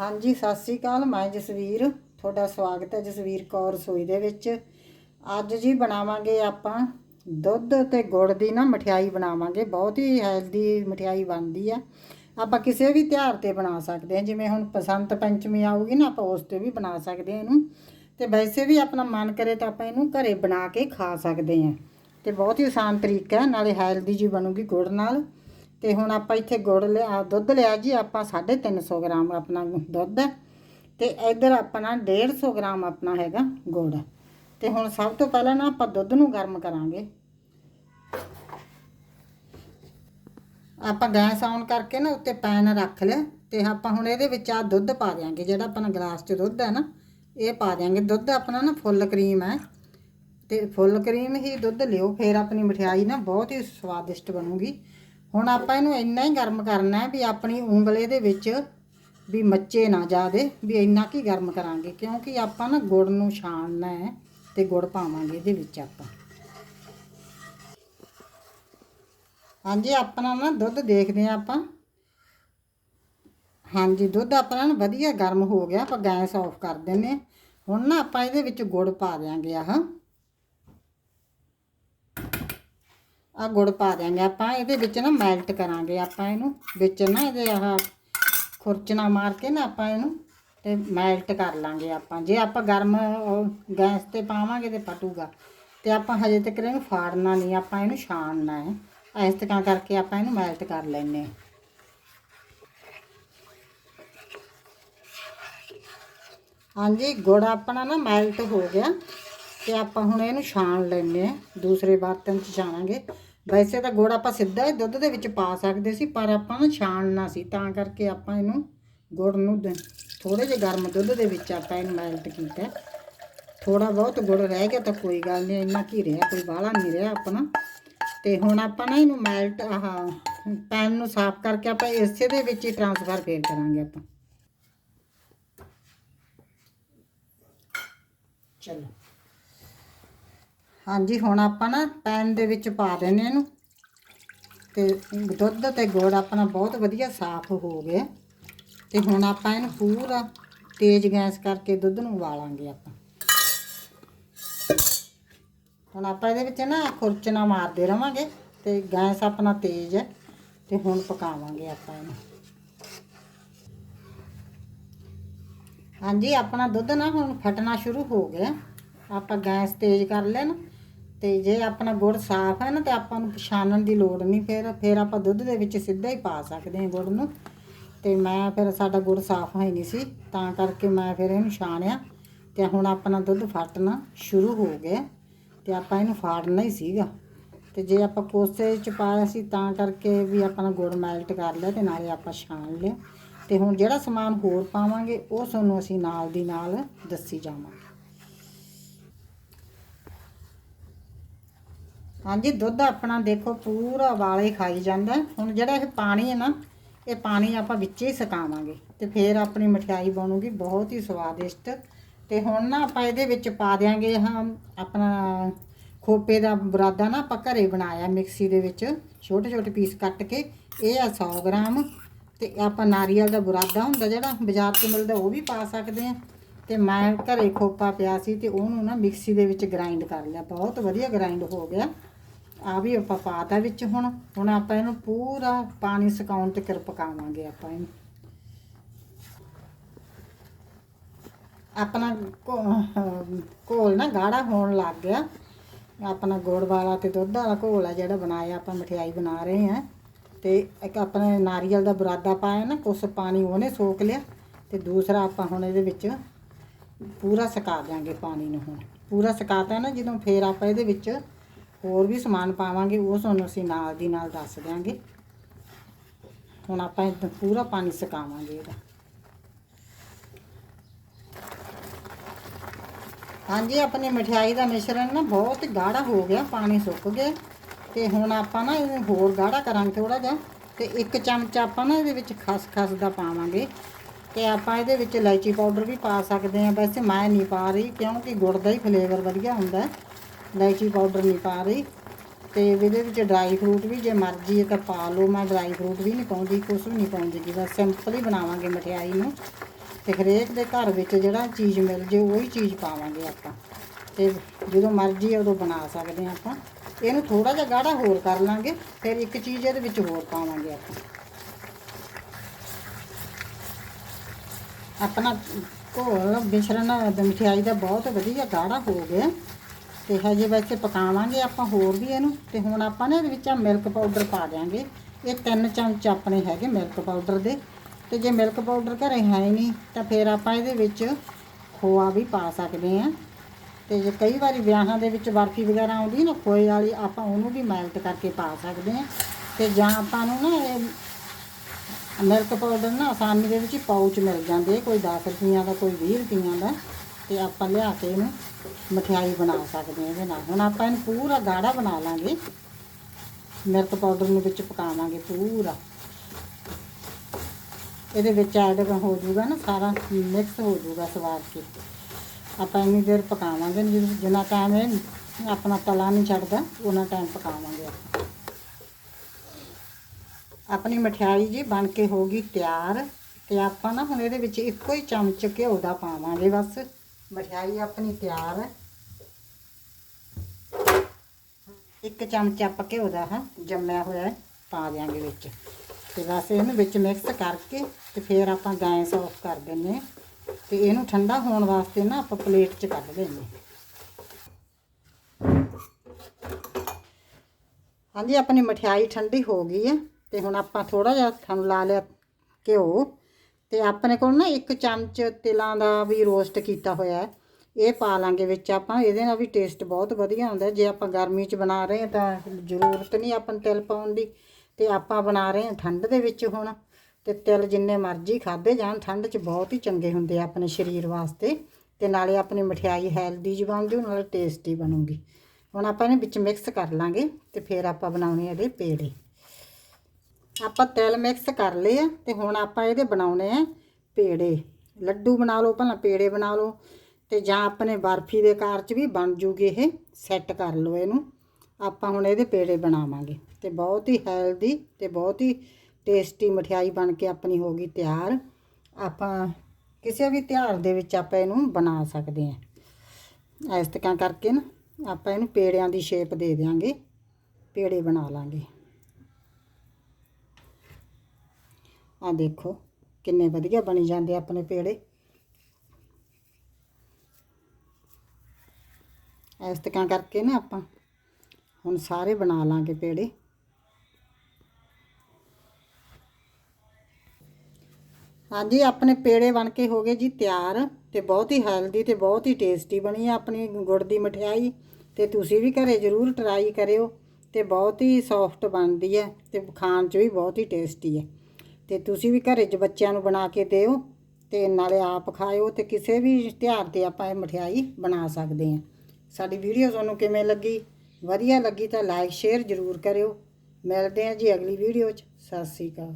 ਹਾਂਜੀ, ਸਤਿ ਸ੍ਰੀ ਅਕਾਲ। ਮੈਂ ਜਸਵੀਰ, ਤੁਹਾਡਾ ਸਵਾਗਤ ਹੈ ਜਸਵੀਰ ਕੌਰ ਰਸੋਈ ਦੇ ਵਿੱਚ। ਅੱਜ ਜੀ ਬਣਾਵਾਂਗੇ ਆਪਾਂ ਦੁੱਧ ਤੇ ਗੁੜ ਦੀ ਨਾ ਮਠਿਆਈ ਬਣਾਵਾਂਗੇ। ਬਹੁਤ ਹੀ ਹੈਲਦੀ ਮਠਿਆਈ ਬਣਦੀ ਆ। ਆਪਾਂ ਕਿਸੇ ਵੀ ਤਿਉਹਾਰ ਤੇ ਬਣਾ ਸਕਦੇ ਹਾਂ। ਜਿਵੇਂ ਹੁਣ ਬਸੰਤ ਪੰਚਮੀ ਆਊਗੀ ਨਾ, ਆਪਾਂ ਉਸ ਤੇ ਵੀ ਬਣਾ ਸਕਦੇ ਹਾਂ ਇਹਨੂੰ। ਤੇ ਵੈਸੇ ਵੀ ਆਪਣਾ ਮਨ ਕਰੇ ਤਾਂ ਆਪਾਂ ਇਹਨੂੰ ਘਰੇ ਬਣਾ ਕੇ ਖਾ ਸਕਦੇ ਹਾਂ। ਤੇ ਬਹੁਤ ਹੀ ਆਸਾਨ ਤਰੀਕਾ ਹੈ, ਨਾਲੇ ਹੈਲਦੀ ਜੀ ਬਣੂਗੀ ਗੁੜ ਨਾਲ। ਤੇ ਹੁਣ ਆਪਾਂ ਇੱਥੇ ਗੁੜ ਲਿਆ, ਦੁੱਧ ਲਿਆ ਜੀ, ਆਪਾਂ 350 ਗ੍ਰਾਮ ਆਪਣਾ ਦੁੱਧ ਹੈ। ਤੇ ਇੱਧਰ ਆਪਣਾ 150 ਗ੍ਰਾਮ ਆਪਣਾ ਹੈਗਾ ਗੁੜ। ਹੈ ਤੇ ਹੁਣ ਸਭ ਤੋਂ ਪਹਿਲਾਂ ਨਾ ਆਪਾਂ ਦੁੱਧ ਨੂੰ ਗਰਮ ਕਰਾਂਗੇ। ਆਪਾਂ ਗੈਸ ਆਨ ਕਰਕੇ ਨਾ ਉੱਤੇ ਪੈਨ ਰੱਖ ਲਿਆ, ਤੇ ਆਪਾਂ ਹੁਣ ਇਹਦੇ ਵਿੱਚ ਆ ਦੁੱਧ ਪਾ ਦਿਆਂਗੇ, ਜਿਹੜਾ ਆਪਣਾ ਗਲਾਸ 'ਚ ਦੁੱਧ ਹੈ ਨਾ, ਇਹ ਪਾ ਦਿਆਂਗੇ। ਦੁੱਧ ਆਪਣਾ ਨਾ ਫੁੱਲ ਕਰੀਮ ਹੈ। ਤੇ ਫੁੱਲ ਕਰੀਮ ਹੀ ਦੁੱਧ ਲਿਓ, ਫਿਰ ਆਪਣੀ ਮਠਿਆਈ ਨਾ ਬਹੁਤ ਹੀ ਸਵਾਦਿਸ਼ਟ ਬਣੂਗੀ। ਹੁਣ ਆਪਾਂ ਇਹਨੂੰ ਇੰਨਾ ਹੀ ਗਰਮ ਕਰਨਾ ਹੈ ਵੀ ਆਪਣੀ ਉਂਗਲੇ ਦੇ ਵਿੱਚ ਵੀ ਮੱਚੇ ਨਾ ਜਾਦੇ, ਵੀ ਇੰਨਾ ਕੀ ਗਰਮ ਕਰਾਂਗੇ, ਕਿਉਂਕਿ ਆਪਾਂ ਨਾ ਗੁੜ ਨੂੰ ਛਾਣਨਾ ਹੈ ਤੇ ਗੁੜ ਪਾਵਾਂਗੇ ਇਹਦੇ ਵਿੱਚ ਆਪਾਂ। ਹਾਂਜੀ, ਆਪਣਾ ਨਾ ਦੁੱਧ ਦੇਖਦੇ ਆ ਆਪਾਂ। ਹਾਂਜੀ, ਦੁੱਧ ਆਪਣਾ ਨਾ ਵਧੀਆ ਗਰਮ ਹੋ ਗਿਆ, ਆਪਾਂ ਗੈਸ ਆਫ ਕਰ ਦਿੰਨੇ ਹਾਂ। ਹੁਣ ਨਾ ਆਪਾਂ ਇਹਦੇ ਵਿੱਚ ਗੁੜ ਪਾ ਦਿਆਂਗੇ ਆਹ। ਆ ਗੁੜ ਪਾ ਦਿਆਂਗੇ ਆਪਾਂ, ਇਹਦੇ ਵਿੱਚ ਨਾ ਮੈਲਟ ਕਰਾਂਗੇ ਆਪਾਂ ਇਹਨੂੰ, ਵਿੱਚ ਨਾ ਇਹਦੇ ਆਹ ਖੁਰਚਣਾ ਮਾਰ ਕੇ ਨਾ ਆਪਾਂ ਇਹਨੂੰ ਤੇ ਮੈਲਟ ਕਰ ਲਾਂਗੇ ਆਪਾਂ। ਜੇ ਆਪਾਂ ਗਰਮ ਗੈਸ ਤੇ ਪਾਵਾਂਗੇ ਤੇ ਪਟੂਗਾ ਤੇ ਆਪਾਂ ਹਜੇ ਤੱਕ ਇਹਨੂੰ ਫਾੜਨਾ ਨਹੀਂ, ਆਪਾਂ ਇਹਨੂੰ ਛਾਣਨਾ ਹੈ। ਇਸ ਤਰ੍ਹਾਂ ਕਰਕੇ ਆਪਾਂ ਇਹਨੂੰ ਮੈਲਟ ਕਰ ਲੈਨੇ ਹਾਂ। ਹਾਂਜੀ, ਗੁੜ ਆਪਣਾ ਨਾ ਮੈਲਟ ਹੋ ਗਿਆ। ਤੇ ਆਪਾਂ ਹੁਣ ਇਹਨੂੰ ਛਾਣ ਲੈਨੇ ਆ ਦੂਸਰੇ ਬਰਤਨ 'ਚ ਛਾਣਾਂਗੇ। ਵੈਸੇ ਤਾਂ ਗੁੜ ਆਪਾਂ ਸਿੱਧਾ ਹੀ ਦੁੱਧ ਦੇ ਵਿੱਚ ਪਾ ਸਕਦੇ ਸੀ, ਪਰ ਆਪਾਂ ਨਾ ਛਾਣਨਾ ਸੀ, ਤਾਂ ਕਰਕੇ ਆਪਾਂ ਇਹਨੂੰ ਗੁੜ ਨੂੰ ਥੋੜੇ ਜਿਹੇ ਗਰਮ ਦੁੱਧ ਦੇ ਵਿੱਚ ਆਪਾਂ ਇਹਨੂੰ ਮੈਲਟ ਕੀਤਾ ਥੋੜਾ ਬਹੁਤ ਗੁੜ ਰਹਿ ਗਿਆ ਤਾਂ ਕੋਈ ਗੱਲ ਨਹੀਂ, ਇੰਨਾ ਕੀ ਰਿਹਾ, ਕੋਈ ਬਾਹਲਾ ਨਹੀਂ ਰਿਹਾ ਆਪਣਾ। ਤੇ ਹੁਣ ਆਪਾਂ ਨਾ ਇਹਨੂੰ ਮੈਲਟ ਆਹ ਪੈਨ ਨੂੰ ਸਾਫ਼ ਕਰਕੇ ਆਪਾਂ ਇਸੇ ਦੇ ਵਿੱਚ ਹੀ ਟ੍ਰਾਂਸਫਰ ਫੇਰ ਕਰਾਂਗੇ ਆਪਾਂ। ਚਲੋ। ਹਾਂਜੀ, ਹੁਣ ਆਪਾਂ ਨਾ ਪੈਨ ਦੇ ਵਿੱਚ ਪਾ ਦਿੰਨੇ ਇਹਨੂੰ। ਤੇ ਦੁੱਧ ਤੇ ਗੁੜ ਆਪਣਾ ਬਹੁਤ ਵਧੀਆ ਸਾਫ਼ ਹੋ ਗਿਆ ਤੇ ਹੁਣ ਆਪਾਂ ਇਹਨੂੰ ਪੂਰਾ ਤੇਜ਼ ਗੈਸ ਕਰਕੇ ਦੁੱਧ ਨੂੰ ਉਬਾਲਾਂਗੇ ਆਪਾਂ। ਹੁਣ ਆਪਾਂ ਇਹਦੇ ਵਿੱਚ ਨਾ ਖੁਰਚਣਾ ਮਾਰਦੇ ਰਵਾਂਗੇ ਤੇ ਗੈਸ ਆਪਣਾ ਤੇਜ਼ ਹੈ ਤੇ ਹੁਣ ਪਕਾਵਾਂਗੇ ਆਪਾਂ ਇਹਨੂੰ। ਹਾਂਜੀ, ਆਪਣਾ ਦੁੱਧ ਨਾ ਹੁਣ ਫਟਣਾ ਸ਼ੁਰੂ ਹੋ ਗਿਆ। ਆਪਾਂ ਗੈਸ ਤੇਜ਼ ਕਰ ਲੈਣ। ਤੇ ਜੇ ਆਪਣਾ ਗੁੜ ਸਾਫ਼ ਹੈ ਨਾ ਤੇ ਆਪਾਂ ਨੂੰ ਪਛਾਣਨ ਦੀ ਲੋੜ ਨਹੀਂ, ਫਿਰ ਫਿਰ ਆਪਾਂ ਦੁੱਧ ਦੇ ਵਿੱਚ ਸਿੱਧਾ ਹੀ ਪਾ ਸਕਦੇ ਹਾਂ ਗੁੜ ਨੂੰ। ਤੇ ਮੈਂ ਫਿਰ ਸਾਡਾ ਗੁੜ ਸਾਫ਼ ਹੈ ਨਹੀਂ ਸੀ, ਤਾਂ ਕਰਕੇ ਮੈਂ ਫਿਰ ਇਹਨੂੰ ਛਾਣਿਆ ਤੇ ਹੁਣ ਆਪਣਾ ਦੁੱਧ ਫਟਣਾ ਸ਼ੁਰੂ ਹੋ ਗਿਆ ਤੇ ਆਪਾਂ ਇਹਨੂੰ ਫਾੜਨਾ ਹੀ ਸੀਗਾ। ਤੇ ਜੇ ਆਪਾਂ ਕੋਸੇ ਚ ਪਾਇਆ ਸੀ ਤਾਂ ਕਰਕੇ ਵੀ ਆਪਣਾ ਗੁੜ ਮੈਲਟ ਕਰ ਲਿਆ ਤੇ ਨਾਲੇ ਆਪਾਂ ਛਾਣ ਲਿਆ। ਤੇ ਹੁਣ ਜਿਹੜਾ ਸਮਾਨ ਹੋਰ ਪਾਵਾਂਗੇ, ਉਹ ਤੁਹਾਨੂੰ ਅਸੀਂ ਨਾਲ ਦੀ ਨਾਲ ਦੱਸੀ ਜਾਵਾਂਗੇ। ਹਾਂਜੀ, ਦੁੱਧ ਆਪਣਾ ਦੇਖੋ, ਪੂਰਾ ਵਾਲੇ ਖਾਈ ਜਾਂਦਾ ਹੁਣ ਜਿਹੜਾ ਇਹ ਪਾਣੀ ਹੈ ਨਾ, ਇਹ ਪਾਣੀ ਆਪਾਂ ਵਿੱਚ ਹੀ ਸੁਕਾਵਾਂਗੇ ਤੇ ਫਿਰ ਆਪਣੀ ਮਠਿਆਈ ਬਣੂਗੀ, ਬਹੁਤ ਹੀ ਸਵਾਦਿਸ਼ਟ। ਤੇ ਹੁਣ ਨਾ ਆਪਾਂ ਇਹਦੇ ਵਿੱਚ ਪਾ ਦਿਆਂਗੇ ਹਾਂ ਆਪਣਾ ਖੋਪੇ ਦਾ ਬਰਾਦਾ ਨਾ ਆਪਾਂ ਘਰੇ ਬਣਾਇਆ ਮਿਕਸੀ ਦੇ ਵਿੱਚ ਛੋਟੇ ਛੋਟੇ ਪੀਸ ਕੱਟ ਕੇ, ਇਹ ਆ 100 ਗ੍ਰਾਮ। ਤੇ ਆਪਾਂ ਨਾਰੀਅਲ ਦਾ ਬੁਰਾਦਾ ਹੁੰਦਾ ਜਿਹੜਾ, ਬਾਜ਼ਾਰ 'ਚ ਮਿਲਦਾ ਉਹ ਵੀ ਪਾ ਸਕਦੇ ਆ ਤੇ ਮੈਂ ਘਰੇ ਖੋਪਾ ਪਿਆ ਸੀ ਤੇ ਉਹਨੂੰ ਨਾ ਮਿਕਸੀ ਦੇ ਵਿੱਚ ਗ੍ਰਾਈਂਡ ਕਰ ਲਿਆ, ਬਹੁਤ ਵਧੀਆ ਗ੍ਰਾਈਂਡ ਹੋ ਗਿਆ। ਆ ਵੀ ਆਪਾਂ ਪਾਤਾ ਵਿੱਚ ਹੁਣ ਹੁਣ ਆਪਾਂ ਇਹਨੂੰ ਪੂਰਾ ਪਾਣੀ ਸੁਕਾਉਣ ਤੱਕ ਪਕਾਵਾਂਗੇ ਆਪਾਂ ਇਹਨੂੰ। ਆਪਣਾ ਘੋ- ਘੋਲ ਨਾ ਗਾੜਾ ਹੋਣ ਲੱਗ ਗਿਆ। ਆਪਣਾ ਗੁੜ ਵਾਲਾ ਤੇ ਦੁੱਧ ਵਾਲਾ ਘੋਲ ਆ ਜਿਹੜਾ ਬਣਾਇਆ, ਆਪਾਂ ਮਠਿਆਈ ਬਣਾ ਰਹੇ ਹਾਂ। ਤੇ ਇੱਕ ਆਪਣੇ ਨਾਰੀਅਲ ਦਾ ਬੁਰਾਦਾ ਪਾਇਆ ਨਾ, ਕੁਛ ਪਾਣੀ ਉਹਨੇ ਸੋਕ ਲਿਆ। ਤੇ ਦੂਸਰਾ ਆਪਾਂ ਹੁਣ ਇਹਦੇ ਵਿੱਚ ਪੂਰਾ ਸੁਕਾ ਦਿਆਂਗੇ ਪਾਣੀ ਨੂੰ ਹੁਣ। ਪੂਰਾ ਸੁਕਾਤਾ ਨਾ ਜਦੋਂ ਫੇਰ ਆਪਾਂ ਇਹਦੇ ਵਿੱਚ ਹੋਰ ਵੀ ਸਮਾਨ ਪਾਵਾਂਗੇ, ਉਹ ਤੁਹਾਨੂੰ ਅਸੀਂ ਨਾਲ ਦੀ ਨਾਲ ਦੱਸ ਦਿਆਂਗੇ। ਹੁਣ ਆਪਾਂ ਇਹ ਪੂਰਾ ਪਾਣੀ ਸੁਕਾਵਾਂਗੇ ਇਹਦਾ। ਹਾਂਜੀ, ਆਪਣੀ ਮਠਿਆਈ ਦਾ ਮਿਸ਼ਰਣ ਨਾ ਬਹੁਤ ਗਾੜਾ ਹੋ ਗਿਆ, ਪਾਣੀ ਸੁੱਕ ਗਿਆ। ਤੇ ਹੁਣ ਆਪਾਂ ਨਾ ਇਹਨੂੰ ਹੋਰ ਗਾੜਾ ਕਰਾਂਗੇ ਥੋੜਾ ਜਿਹਾ, ਤੇ ਇੱਕ ਚਮਚ ਆਪਾਂ ਨਾ ਇਹਦੇ ਵਿੱਚ ਖਸਖਸ ਦਾ ਪਾਵਾਂਗੇ। ਤੇ ਆਪਾਂ ਇਹਦੇ ਵਿੱਚ ਇਲਾਇਚੀ ਪਾਊਡਰ ਵੀ ਪਾ ਸਕਦੇ ਹਾਂ। ਵੈਸੇ ਮੈਂ ਨਹੀਂ ਪਾ ਰਹੀ, ਕਿਉਂਕਿ ਗੁੜ ਦਾ ਹੀ ਫਲੇਵਰ ਵਧੀਆ ਹੁੰਦਾ ਹੈ। ਇਲਾਇਚੀ ਪਾਊਡਰ ਨਹੀਂ ਪਾ ਰਹੀ ਤੇ ਇਹਦੇ ਵਿੱਚ ਡਰਾਈ ਫਰੂਟ ਵੀ ਜੇ ਮਰਜ਼ੀ ਹੈ ਤਾਂ ਪਾ ਲਓ, ਮੈਂ ਡਰਾਈ ਫਰੂਟ ਵੀ ਨਹੀਂ ਪਾਉਂਦੀ, ਕੁਛ ਵੀ ਨਹੀਂ ਪਾਉਂਦੀ ਗੀ ਬਸ ਸਿੰਪਲ ਹੀ ਬਣਾਵਾਂਗੇ ਮਠਿਆਈ ਨੂੰ ਤੇ ਹਰੇਕ ਦੇ ਘਰ ਵਿੱਚ ਜਿਹੜਾ ਚੀਜ਼ ਮਿਲ ਜੇ ਉਹੀ ਚੀਜ਼ ਪਾਵਾਂਗੇ ਆਪਾਂ ਤੇ ਜਦੋਂ ਮਰਜ਼ੀ ਹੈ ਉਦੋਂ ਬਣਾ ਸਕਦੇ ਹਾਂ ਆਪਾਂ। ਇਹਨੂੰ ਥੋੜਾ ਜਿਹਾ ਗਾੜਾ ਹੋਰ ਕਰ ਲਾਂਗੇ, ਫਿਰ ਇੱਕ ਚੀਜ਼ ਇਹਦੇ ਵਿੱਚ ਹੋਰ ਪਾਵਾਂਗੇ ਆਪਾਂ। ਆਪਣਾ ਘੋਲ, ਮਿਸ਼ਰਣ, ਮਠਿਆਈ ਦਾ ਬਹੁਤ ਵਧੀਆ ਗਾੜਾ ਹੋ ਗਿਆ। ਤੇ ਹਜੇ ਵੈਸੇ ਪਕਾਵਾਂਗੇ ਆਪਾਂ ਹੋਰ ਵੀ ਇਹਨੂੰ ਤੇ ਹੁਣ ਆਪਾਂ ਨੇ ਇਹਦੇ ਵਿੱਚ ਮਿਲਕ ਪਾਊਡਰ ਪਾ ਦਿਆਂਗੇ। ਇਹ ਤਿੰਨ ਚਮਚ ਆਪਣੇ ਹੈਗੇ ਮਿਲਕ ਪਾਊਡਰ ਦੇ। ਤੇ ਜੇ ਮਿਲਕ ਪਾਊਡਰ ਘਰੇ ਹੈ ਨਹੀਂ, ਤਾਂ ਫਿਰ ਆਪਾਂ ਇਹਦੇ ਵਿੱਚ ਖੋਆ ਵੀ ਪਾ ਸਕਦੇ ਹਾਂ। ਤੇ ਜੇ ਕਈ ਵਾਰੀ ਵਿਆਹਾਂ ਦੇ ਵਿੱਚ ਬਰਫੀ ਵਗੈਰਾ ਆਉਂਦੀ ਨਾ, ਖੋਏ ਵਾਲੀ, ਆਪਾਂ ਉਹਨੂੰ ਵੀ ਮੈਲਟ ਕਰਕੇ ਪਾ ਸਕਦੇ ਹਾਂ। ਤੇ ਜਾਂ ਆਪਾਂ ਨੂੰ ਨਾ ਇਹ ਮਿਲਕ ਪਾਊਡਰ ਨਾ ਆਸਾਨੀ ਦੇ ਵਿੱਚ ਪਾਊਚ ਮਿਲ ਜਾਂਦੇ, ਕੋਈ 10 ਰੁਪਈਆਂ ਦਾ, ਕੋਈ 20 ਰੁਪਈਆਂ ਦਾ। ਤੇ ਆਪਾਂ ਲਿਆ ਕੇ ਇਹਨੂੰ ਮਠਿਆਈ ਬਣਾ ਸਕਦੇ ਹਾਂ ਇਹਦੇ ਨਾਲ। ਹੁਣ ਆਪਾਂ ਇਹਨੂੰ ਪੂਰਾ ਗਾੜਾ ਬਣਾ ਲਾਂਗੇ। ਮਿਲਕ ਪਾਊਡਰ ਨੂੰ ਵਿੱਚ ਪਕਾਵਾਂਗੇ ਪੂਰਾ। ਇਹਦੇ ਵਿੱਚ ਐਡ ਹੋ ਜਾਊਗਾ ਨਾ ਸਾਰਾ ਮਿਕਸ ਹੋ ਜਾਊਗਾ ਸਵਾਦ ਕੇ। ਆਪਾਂ ਇੰਨੀ ਦੇਰ ਪਕਾਵਾਂਗੇ ਜਿ- ਜਿੰਨਾ ਟਾਈਮ ਇਹ ਆਪਣਾ ਤਲਾ ਨਹੀਂ ਛੱਡਦਾ ਉਹਨਾਂ ਟਾਈਮ ਪਕਾਵਾਂਗੇ ਆਪਾਂ। ਆਪਣੀ ਮਠਿਆਈ ਜੀ ਬਣ ਕੇ ਹੋ ਗਈ ਤਿਆਰ, ਤੇ ਆਪਾਂ ਨਾ ਹੁਣ ਇਹਦੇ ਵਿੱਚ ਇੱਕੋ ਹੀ ਚਮਚ ਘਿਓ ਦਾ ਪਾਵਾਂਗੇ ਬਸ। ਮਠਿਆਈ ਆਪਣੀ ਤਿਆਰ ਹੈ। ਇੱਕ ਚਮਚ ਆਪਾਂ ਘਿਓ ਦਾ ਹਾਂ, ਜੰਮਿਆ ਹੋਇਆ ਪਾ ਦਿਆਂਗੇ ਵਿੱਚ। ਤੇ ਬਸ ਇਹਨੂੰ ਵਿੱਚ ਮਿਕਸ ਕਰਕੇ ਤੇ ਫਿਰ ਆਪਾਂ ਗੈਸ ਆਫ ਕਰ ਦਿੰਨੇ ਹਾਂ। ਤੇ ਇਹਨੂੰ ਠੰਡਾ ਹੋਣ ਵਾਸਤੇ ਨਾ ਆਪਾਂ ਪਲੇਟ 'ਚ ਕੱਢ ਦਿੰਨੇ ਹਾਂ। ਹਾਂਜੀ, ਆਪਣੀ ਮਠਿਆਈ ਠੰਡੀ ਹੋ ਗਈ ਹੈ ਤੇ ਹੁਣ ਆਪਾਂ ਥੋੜਾ ਜਿਹਾ ਥਣ ਲਾ ਲਿਆ ਘਿਓ। ਤੇ ਆਪਣੇ ਕੋਲ ਨਾ ਇੱਕ ਚਮਚ ਤਿਲਾਂ ਦਾ ਵੀ ਰੋਸਟ ਕੀਤਾ ਹੋਇਆ ਹੈ। ਇਹ ਪਾ ਲਾਂਗੇ ਵਿੱਚ ਆਪਾਂ। ਇਹਦੇ ਨਾਲ ਵੀ ਟੇਸਟ ਬਹੁਤ ਵਧੀਆ ਹੁੰਦਾ ਜੇ ਆਪਾਂ ਗਰਮੀ 'ਚ ਬਣਾ ਰਹੇ ਹਾਂ ਤਾਂ ਜ਼ਰੂਰਤ ਨਹੀਂ ਆਪਾਂ ਤਿਲ ਪਾਉਣ ਦੀ। ਤੇ ਆਪਾਂ ਬਣਾ ਰਹੇ ਹਾਂ ਠੰਡ ਦੇ ਵਿੱਚ ਹੁਣ। ਤੇ ਤਿਲ ਜਿੰਨੇ ਮਰਜ਼ੀ ਖਾਦੇ ਜਾਣ, ਠੰਡ 'ਚ ਬਹੁਤ ਹੀ ਚੰਗੇ ਹੁੰਦੇ ਆ ਆਪਣੇ ਸਰੀਰ ਵਾਸਤੇ। ਤੇ ਨਾਲੇ ਆਪਣੀ ਮਠਿਆਈ ਹੈਲਦੀ ਜੀ ਬਣਦੀ ਜੂ, ਨਾਲੇ ਟੇਸਟੀ ਬਣੂਗੀ। ਹੁਣ ਆਪਾਂ ਇਹਨੇ ਵਿੱਚ ਮਿਕਸ ਕਰ ਲਾਂਗੇ ਤੇ ਫਿਰ ਆਪਾਂ ਬਣਾਉਣੇ ਇਹਦੇ ਪੇੜੇ। ਆਪਾਂ ਤਿਲ ਮਿਕਸ ਕਰ ਲਏ ਆ ਤੇ ਹੁਣ ਆਪਾਂ ਇਹਦੇ ਬਣਾਉਣੇ ਆ ਪੇੜੇ। ਲੱਡੂ ਬਣਾ ਲਓ, ਭਲਾ ਪੇੜੇ ਬਣਾ ਲਓ ਤੇ ਜਾਂ ਆਪਣੇ ਬਰਫੀ ਦੇ ਆਕਾਰ 'ਚ ਵੀ ਬਣ ਜੂਗੇ ਇਹ ਸੈੱਟ ਕਰ ਲਓ ਇਹਨੂੰ। ਆਪਾਂ ਹੁਣ ਇਹਦੇ ਪੇੜੇ ਬਣਾਵਾਂਗੇ ਤੇ ਬਹੁਤ ਹੀ ਹੈਲਦੀ ਤੇ ਬਹੁਤ ਹੀ ਟੇਸਟੀ ਮਠਿਆਈ ਬਣ ਕੇ ਆਪਣੀ ਹੋ ਗਈ ਤਿਆਰ। ਆਪਾਂ ਕਿਸੇ ਵੀ ਤਿਉਹਾਰ ਦੇ ਵਿੱਚ ਆਪਾਂ ਇਹਨੂੰ ਬਣਾ ਸਕਦੇ ਹਾਂ ਇਸ ਤਰ੍ਹਾਂ ਕਰਕੇ ਨਾ ਆਪਾਂ ਇਹਨੂੰ ਪੇੜਿਆਂ ਦੀ ਸ਼ੇਪ ਦੇ ਦਿਆਂਗੇ, ਪੇੜੇ ਬਣਾ ਲਾਂਗੇ। ਆ ਦੇਖੋ, ਕਿੰਨੇ ਵਧੀਆ ਬਣੀ ਜਾਂਦੇ ਆਪਣੇ ਪੇੜੇ। ਇਸ ਤਰ੍ਹਾਂ ਕਰਕੇ ਨਾ ਆਪਾਂ ਹੁਣ ਸਾਰੇ ਬਣਾ ਲਾਂਗੇ ਪੇੜੇ। ਹਾਂਜੀ, ਆਪਣੇ ਪੇੜੇ ਬਣ ਕੇ ਹੋ ਗਏ ਜੀ ਤਿਆਰ ਤੇ ਬਹੁਤ ਹੀ ਹੈਲਦੀ ਤੇ ਬਹੁਤ ਹੀ ਟੇਸਟੀ ਬਣੀ ਆ ਆਪਣੀ ਗੁੜ ਦੀ ਮਠਿਆਈ। ਤੇ ਤੁਸੀਂ ਵੀ ਘਰੇ ਜ਼ਰੂਰ ਟਰਾਈ ਕਰਿਓ ਤੇ ਬਹੁਤ ਹੀ ਸੌਫਟ ਬਣਦੀ ਹੈ ਤੇ ਖਾਣ 'ਚ ਵੀ ਬਹੁਤ ਹੀ ਟੇਸਟੀ ਹੈ। ਤੇ ਤੁਸੀਂ ਵੀ ਘਰੇ 'ਚ ਬੱਚਿਆਂ ਨੂੰ ਬਣਾ ਕੇ ਦਿਓ ਤੇ ਨਾਲੇ ਆਪ ਖਾਇਓ ਤੇ ਕਿਸੇ ਵੀ ਤਿਉਹਾਰ ਤੇ ਆਪਾਂ ਇਹ ਮਠਿਆਈ ਬਣਾ ਸਕਦੇ ਹਾਂ। ਸਾਡੀ ਵੀਡੀਓ ਤੁਹਾਨੂੰ ਕਿਵੇਂ ਲੱਗੀ? ਵਧੀਆ ਲੱਗੀ ਤਾਂ ਲਾਈਕ ਸ਼ੇਅਰ ਜ਼ਰੂਰ ਕਰਿਓ। ਮਿਲਦੇ ਹਾਂ ਜੀ ਅਗਲੀ ਵੀਡੀਓ 'ਚ। ਸਤਿ ਸ੍ਰੀ ਅਕਾਲ।